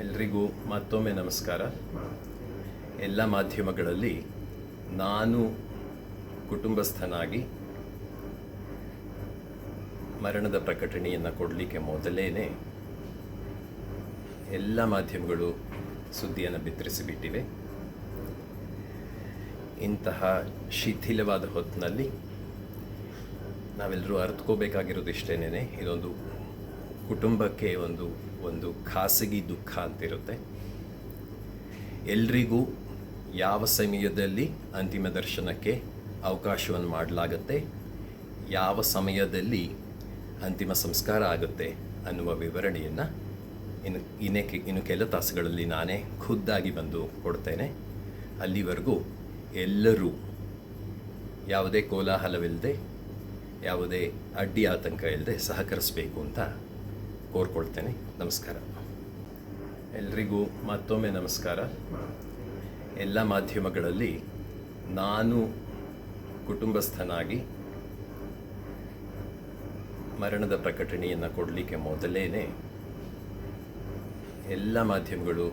ಎಲ್ರಿಗೂ ಮತ್ತೊಮ್ಮೆ ನಮಸ್ಕಾರ. ಎಲ್ಲ ಮಾಧ್ಯಮಗಳಲ್ಲಿ ನಾನು ಕುಟುಂಬಸ್ಥನಾಗಿ ಮರಣದ ಪ್ರಕಟಣೆಯನ್ನು ಕೊಡಲಿಕ್ಕೆ ಮೊದಲೇ ಎಲ್ಲ ಮಾಧ್ಯಮಗಳು ಸುದ್ದಿಯನ್ನು ಬಿತ್ತರಿಸಿಬಿಟ್ಟಿವೆ. ಇಂತಹ ಶಿಥಿಲವಾದ ಹೊತ್ತಿನಲ್ಲಿ ನಾವೆಲ್ಲರೂ ಅರ್ಥಕೋಬೇಕಾಗಿರೋದು ಇಷ್ಟೇನೆ ಇದೊಂದು ಕುಟುಂಬಕ್ಕೆ ಒಂದು ಒಂದು ಖಾಸಗಿ ದುಃಖ ಅಂತಿರುತ್ತೆ. ಎಲ್ರಿಗೂ ಯಾವ ಸಮಯದಲ್ಲಿ ಅಂತಿಮ ದರ್ಶನಕ್ಕೆ ಅವಕಾಶವನ್ನು ಮಾಡಲಾಗತ್ತೆ, ಯಾವ ಸಮಯದಲ್ಲಿ ಅಂತಿಮ ಸಂಸ್ಕಾರ ಆಗುತ್ತೆ ಅನ್ನುವ ವಿವರಣೆಯನ್ನು ಇನ್ನು ಇನ್ನೇ ಇನ್ನು ಕೆಲ ತಾಸುಗಳಲ್ಲಿ ನಾನೇ ಖುದ್ದಾಗಿ ಬಂದು ಕೊಡ್ತೇನೆ. ಅಲ್ಲಿವರೆಗೂ ಎಲ್ಲರೂ ಯಾವುದೇ ಕೋಲಾಹಲವಿಲ್ಲದೆ ಯಾವುದೇ ಅಡ್ಡಿ ಆತಂಕ ಇಲ್ಲದೆ ಸಹಕರಿಸಬೇಕು ಅಂತ ಕೋರ್ಕೊಳ್ತೇನೆ. ನಮಸ್ಕಾರ. ಎಲ್ರಿಗೂ ಮತ್ತೊಮ್ಮೆ ನಮಸ್ಕಾರ. ಎಲ್ಲ ಮಾಧ್ಯಮಗಳಲ್ಲಿ ನಾನು ಕುಟುಂಬಸ್ಥನಾಗಿ ಮರಣದ ಪ್ರಕಟಣೆಯನ್ನು ಕೊಡಲಿಕ್ಕೆ ಮೊದಲೇ ಎಲ್ಲ ಮಾಧ್ಯಮಗಳು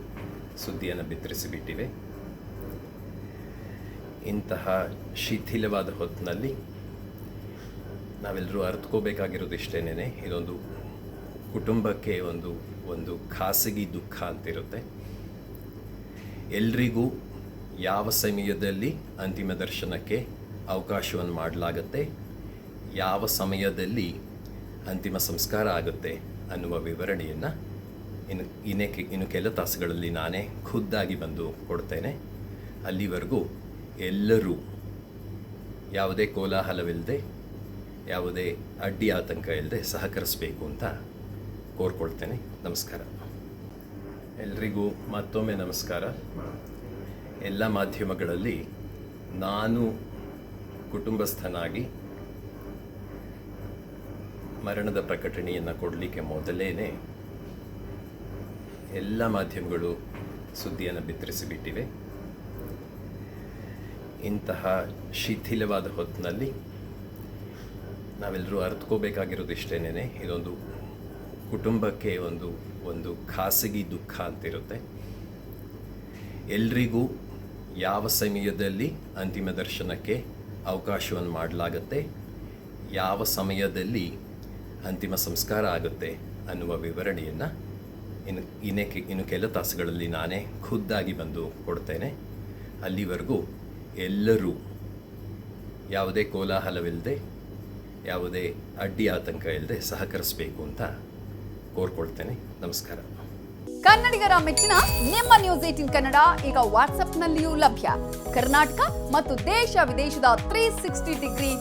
ಸುದ್ದಿಯನ್ನು ಬಿತ್ತರಿಸಿಬಿಟ್ಟಿವೆ. ಇಂತಹ ಶಿಥಿಲವಾದ ಹೊತ್ತಿನಲ್ಲಿ ನಾವೆಲ್ಲರೂ ಅರ್ಥಕೋಬೇಕಾಗಿರೋದು ಇಷ್ಟೇನೇ ಇದೊಂದು ಕುಟುಂಬಕ್ಕೆ ಒಂದು ಒಂದು ಖಾಸಗಿ ದುಃಖ ಅಂತಿರುತ್ತೆ. ಎಲ್ರಿಗೂ ಯಾವ ಸಮಯದಲ್ಲಿ ಅಂತಿಮ ದರ್ಶನಕ್ಕೆ ಅವಕಾಶವನ್ನು ಮಾಡಲಾಗತ್ತೆ, ಯಾವ ಸಮಯದಲ್ಲಿ ಅಂತಿಮ ಸಂಸ್ಕಾರ ಆಗುತ್ತೆ ಅನ್ನುವ ವಿವರಣೆಯನ್ನು ಇನ್ನು, ಇನ್ನೇ ಇನ್ನು ಕೆಲ ತಾಸುಗಳಲ್ಲಿ ನಾನೇ ಖುದ್ದಾಗಿ ಬಂದು ಕೊಡ್ತೇನೆ. ಅಲ್ಲಿವರೆಗೂ ಎಲ್ಲರೂ ಯಾವುದೇ ಕೋಲಾಹಲವಿಲ್ಲದೆ ಯಾವುದೇ ಅಡ್ಡಿ ಆತಂಕ ಇಲ್ಲದೆ ಸಹಕರಿಸಬೇಕು ಅಂತ ಕೋರ್ಕೊಳ್ತೇನೆ. ನಮಸ್ಕಾರ. ಎಲ್ರಿಗೂ ಮತ್ತೊಮ್ಮೆ ನಮಸ್ಕಾರ. ಎಲ್ಲ ಮಾಧ್ಯಮಗಳಲ್ಲಿ ನಾನು ಕುಟುಂಬಸ್ಥನಾಗಿ ಮರಣದ ಪ್ರಕಟಣೆಯನ್ನು ಕೊಡಲಿಕ್ಕೆ ಮೊದಲೇ ಎಲ್ಲ ಮಾಧ್ಯಮಗಳು ಸುದ್ದಿಯನ್ನು ಬಿತ್ತರಿಸಿಬಿಟ್ಟಿವೆ. ಇಂತಹ ಶಿಥಿಲವಾದ ಹೊತ್ತಿನಲ್ಲಿ ನಾವೆಲ್ಲರೂ ಅರ್ಥಕೋಬೇಕಾಗಿರೋದು ಇಷ್ಟೇನೆ ಇದೊಂದು ಕುಟುಂಬಕ್ಕೆ ಒಂದು ಒಂದು ಖಾಸಗಿ ದುಃಖ ಅಂತಿರುತ್ತೆ. ಎಲ್ರಿಗೂ ಯಾವ ಸಮಯದಲ್ಲಿ ಅಂತಿಮ ದರ್ಶನಕ್ಕೆ ಅವಕಾಶವನ್ನು ಮಾಡಲಾಗತ್ತೆ, ಯಾವ ಸಮಯದಲ್ಲಿ ಅಂತಿಮ ಸಂಸ್ಕಾರ ಆಗುತ್ತೆ ಅನ್ನುವ ವಿವರಣೆಯನ್ನು ಇನ್ನು, ಇನ್ನೇ ಇನ್ನು ಕೆಲ ತಾಸುಗಳಲ್ಲಿ ನಾನೇ ಖುದ್ದಾಗಿ ಬಂದು ಕೊಡ್ತೇನೆ. ಅಲ್ಲಿವರೆಗೂ ಎಲ್ಲರೂ ಯಾವುದೇ ಕೋಲಾಹಲವಿಲ್ಲದೆ ಯಾವುದೇ ಅಡ್ಡಿ ಆತಂಕ ಇಲ್ಲದೆ ಸಹಕರಿಸಬೇಕು ಅಂತ ಕೋರ್ಕೊಳ್ತೇನೆ. ನಮಸ್ಕಾರ. ಕನ್ನಡಿಗರ ಮೆಚ್ಚಿನ ನಿಮ್ಮ ನ್ಯೂಸ್ ಏಟಿನ್ ಕನ್ನಡ ಈಗ ವಾಟ್ಸ್ಆಪ್ನಲ್ಲಿಯೂ ಲಭ್ಯ. ಕರ್ನಾಟಕ ಮತ್ತು ದೇಶ ವಿದೇಶದ ತ್ರೀ ಸಿಕ್ಸ್ಟಿ ಡಿಗ್ರಿ